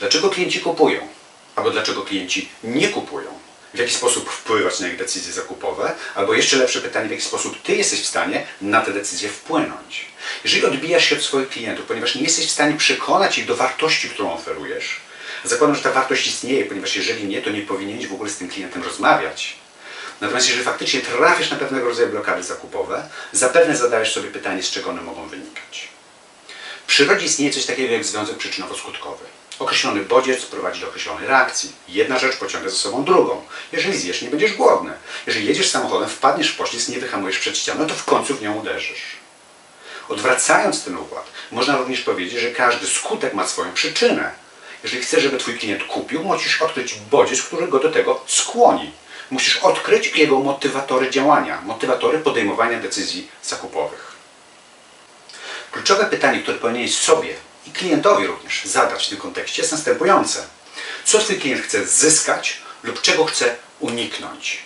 Dlaczego klienci kupują? Albo dlaczego klienci nie kupują? W jaki sposób wpływać na ich decyzje zakupowe? Albo jeszcze lepsze pytanie, w jaki sposób Ty jesteś w stanie na te decyzje wpłynąć? Jeżeli odbijasz się od swoich klientów, ponieważ nie jesteś w stanie przekonać ich do wartości, którą oferujesz, zakładam, że ta wartość istnieje, ponieważ jeżeli nie, to nie powinieneś w ogóle z tym klientem rozmawiać. Natomiast jeżeli faktycznie trafisz na pewnego rodzaju blokady zakupowe, zapewne zadajesz sobie pytanie, z czego one mogą wynikać. W przyrodzie istnieje coś takiego jak związek przyczynowo-skutkowy. Określony bodziec prowadzi do określonej reakcji. Jedna rzecz pociąga za sobą drugą. Jeżeli zjesz, nie będziesz głodny. Jeżeli jedziesz samochodem, wpadniesz w poślizg, nie wyhamujesz przed ścianą, to w końcu w nią uderzysz. Odwracając ten układ, można również powiedzieć, że każdy skutek ma swoją przyczynę. Jeżeli chcesz, żeby Twój klient kupił, musisz odkryć bodziec, który go do tego skłoni. Musisz odkryć jego motywatory działania, motywatory podejmowania decyzji zakupowych. Kluczowe pytanie, które powinieneś sobie i klientowi również zadać w tym kontekście jest następujące. Co Twój klient chce zyskać lub czego chce uniknąć?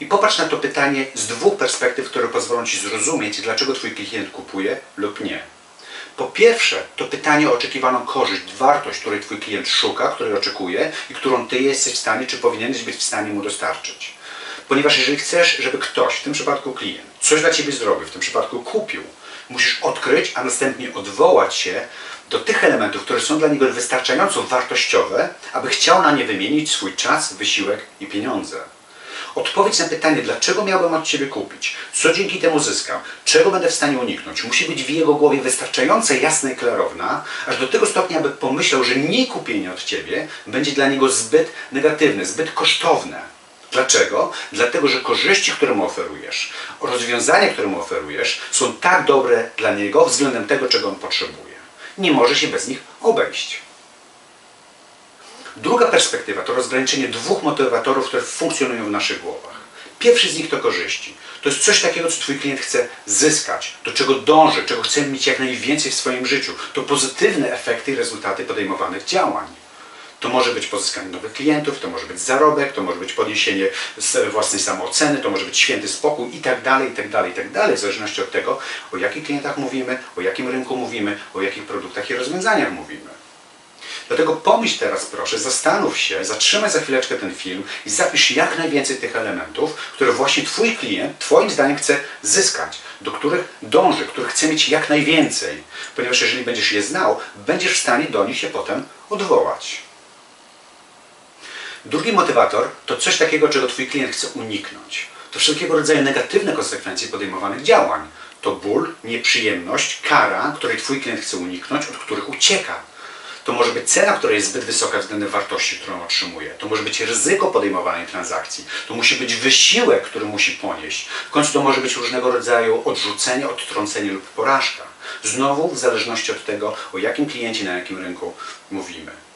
I popatrz na to pytanie z dwóch perspektyw, które pozwolą Ci zrozumieć, dlaczego Twój klient kupuje lub nie. Po pierwsze, to pytanie o oczekiwaną korzyść, wartość, której Twój klient szuka, której oczekuje i którą Ty jesteś w stanie, czy powinieneś być w stanie mu dostarczyć. Ponieważ jeżeli chcesz, żeby ktoś, w tym przypadku klient, coś dla Ciebie zrobił, w tym przypadku kupił, musisz odkryć, a następnie odwołać się do tych elementów, które są dla niego wystarczająco wartościowe, aby chciał na nie wymienić swój czas, wysiłek i pieniądze. Odpowiedź na pytanie, dlaczego miałbym od Ciebie kupić, co dzięki temu zyskam, czego będę w stanie uniknąć, musi być w jego głowie wystarczająco jasna i klarowna, aż do tego stopnia, aby pomyślał, że nie kupienie od Ciebie będzie dla niego zbyt negatywne, zbyt kosztowne. Dlaczego? Dlatego, że korzyści, które mu oferujesz, rozwiązania, które mu oferujesz, są tak dobre dla niego względem tego, czego on potrzebuje. Nie może się bez nich obejść. Druga perspektywa to rozgraniczenie dwóch motywatorów, które funkcjonują w naszych głowach. Pierwszy z nich to korzyści. To jest coś takiego, co Twój klient chce zyskać, do czego dąży, czego chce mieć jak najwięcej w swoim życiu. To pozytywne efekty i rezultaty podejmowanych działań. To może być pozyskanie nowych klientów, to może być zarobek, to może być podniesienie własnej samooceny, to może być święty spokój i tak dalej, i tak dalej, i tak dalej, w zależności od tego, o jakich klientach mówimy, o jakim rynku mówimy, o jakich produktach i rozwiązaniach mówimy. Dlatego pomyśl teraz proszę, zastanów się, zatrzymaj za chwileczkę ten film i zapisz jak najwięcej tych elementów, które właśnie Twój klient, Twoim zdaniem chce zyskać, do których dąży, których chce mieć jak najwięcej. Ponieważ jeżeli będziesz je znał, będziesz w stanie do nich się potem odwołać. Drugi motywator to coś takiego, czego Twój klient chce uniknąć. To wszelkiego rodzaju negatywne konsekwencje podejmowanych działań. To ból, nieprzyjemność, kara, której Twój klient chce uniknąć, od których ucieka. To może być cena, która jest zbyt wysoka względem wartości, którą otrzymuje. To może być ryzyko podejmowanej transakcji. To musi być wysiłek, który musi ponieść. W końcu to może być różnego rodzaju odrzucenie, odtrącenie lub porażka. Znowu w zależności od tego, o jakim kliencie, na jakim rynku mówimy.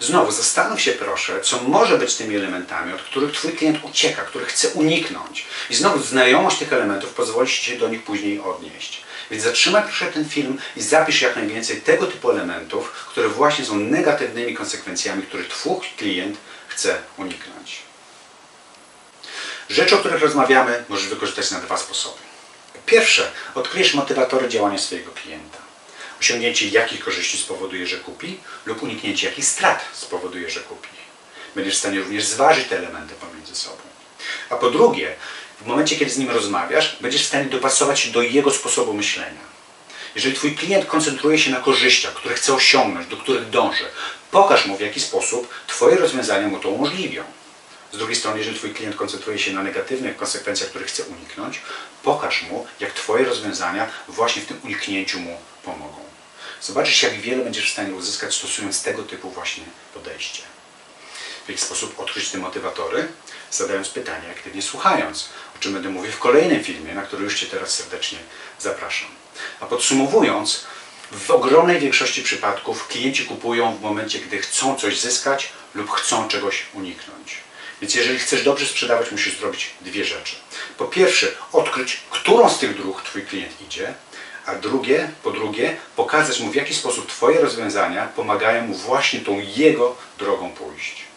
Znowu zastanów się proszę, co może być tymi elementami, od których Twój klient ucieka, których chce uniknąć. I znowu znajomość tych elementów pozwoli Ci się do nich później odnieść. Więc zatrzymaj proszę ten film i zapisz jak najwięcej tego typu elementów, które właśnie są negatywnymi konsekwencjami, których Twój klient chce uniknąć. Rzeczy, o których rozmawiamy, możesz wykorzystać na dwa sposoby. Po pierwsze, odkryjesz motywatory działania swojego klienta. Osiągnięcie jakich korzyści spowoduje, że kupi, lub uniknięcie jakich strat spowoduje, że kupi. Będziesz w stanie również zważyć te elementy pomiędzy sobą. A po drugie, w momencie, kiedy z nim rozmawiasz, będziesz w stanie dopasować się do jego sposobu myślenia. Jeżeli Twój klient koncentruje się na korzyściach, które chce osiągnąć, do których dąży, pokaż mu, w jaki sposób Twoje rozwiązania mu to umożliwią. Z drugiej strony, jeżeli Twój klient koncentruje się na negatywnych konsekwencjach, których chce uniknąć, pokaż mu, jak Twoje rozwiązania właśnie w tym uniknięciu mu pomogą. Zobaczysz, jak wiele będziesz w stanie uzyskać stosując tego typu właśnie podejście. W jaki sposób odkryć te motywatory? Zadając pytania, aktywnie słuchając, o czym będę mówił w kolejnym filmie, na który już Cię teraz serdecznie zapraszam. A podsumowując, w ogromnej większości przypadków klienci kupują w momencie, gdy chcą coś zyskać lub chcą czegoś uniknąć. Więc jeżeli chcesz dobrze sprzedawać, musisz zrobić dwie rzeczy. Po pierwsze, odkryć, którą z tych dróg Twój klient idzie, a drugie, po drugie, pokazać mu, w jaki sposób Twoje rozwiązania pomagają mu właśnie tą jego drogą pójść.